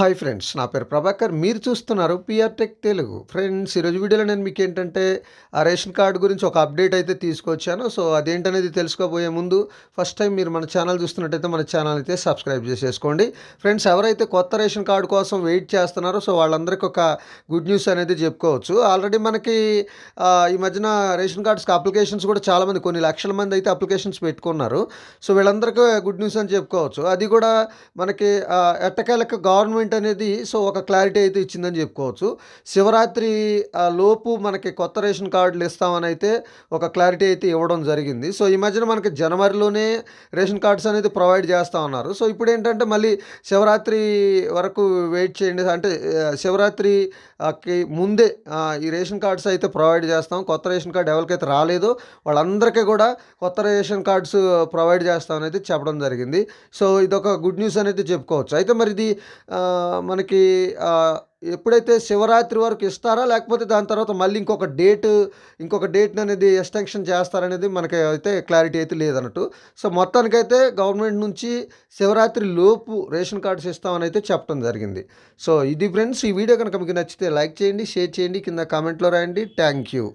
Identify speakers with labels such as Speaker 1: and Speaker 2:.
Speaker 1: Hi friends నా పేరు ప్రభాకర్. మీరు చూస్తున్నారు పిఆర్ టెక్ తెలుగు. ఫ్రెండ్స్ ఈరోజు వీడియోలో నేను మీకు ఏంటంటే ఆ రేషన్ కార్డు గురించి ఒక అప్డేట్ అయితే తీసుకొచ్చాను. సో అదేంటనేది తెలుసుకోబోయే ముందు ఫస్ట్ టైం మీరు మన ఛానల్ చూస్తున్నట్టయితే మన ఛానల్ అయితే సబ్స్క్రైబ్ చేసేసుకోండి. ఫ్రెండ్స్ ఎవరైతే కొత్త రేషన్ కార్డు కోసం వెయిట్ చేస్తున్నారో సో వాళ్ళందరికీ ఒక గుడ్ న్యూస్ అనేది చెప్పుకోవచ్చు. ఆల్రెడీ మనకి ఈ మధ్యన రేషన్ కార్డ్స్కి అప్లికేషన్స్ కూడా చాలామంది కొన్ని లక్షల మంది అయితే అప్లికేషన్స్ పెట్టుకున్నారు. సో వీళ్ళందరికీ గుడ్ న్యూస్ అని చెప్పుకోవచ్చు. అది కూడా మనకి ఎట్టకేలకు గవర్నమెంట్ అనేది సో ఒక క్లారిటీ అయితే ఇచ్చిందని చెప్పుకోవచ్చు. శివరాత్రి ఆ, లోపు మనకి కొత్త రేషన్ కార్డులు ఇస్తామని అయితే ఒక క్లారిటీ అయితే ఇవ్వడం జరిగింది. సో ఈ మధ్యన మనకి జనవరిలోనే రేషన్ కార్డ్స్ అనేది ప్రొవైడ్ చేస్తా ఉన్నారు. సో ఇప్పుడు ఏంటంటే మళ్ళీ శివరాత్రి వరకు వెయిట్ చేయండి. అంటే శివరాత్రికి ముందే ఈ రేషన్ కార్డ్స్ అయితే ప్రొవైడ్ చేస్తాం. కొత్త రేషన్ కార్డు ఎవరికైతే రాలేదో వాళ్ళందరికీ కూడా కొత్త రేషన్ కార్డ్స్ ప్రొవైడ్ చేస్తామని అయితే చెప్పడం జరిగింది. సో ఇదొక గుడ్ న్యూస్ అనేది చెప్పుకోవచ్చు. అయితే మరి ఇది మనకి ఎప్పుడైతే శివరాత్రి వరకు ఇస్తారా? లేకపోతే దాని తర్వాత మళ్ళీ ఇంకొక డేట్ ఇంకొక డేట్ అనేది ఎక్స్టెన్షన్ చేస్తారనేది మనకి అయితే క్లారిటీ అయితే లేదన్నట్టు. సో మొత్తానికైతే గవర్నమెంట్ నుంచి శివరాత్రి లోపు రేషన్ కార్డ్స్ ఇస్తామని అయితే చెప్పడం జరిగింది. సో ఇది ఫ్రెండ్స్ ఈ వీడియో కనుక మీకు నచ్చితే లైక్ చేయండి షేర్ చేయండి కింద కామెంట్లో రాయండి. Thank you.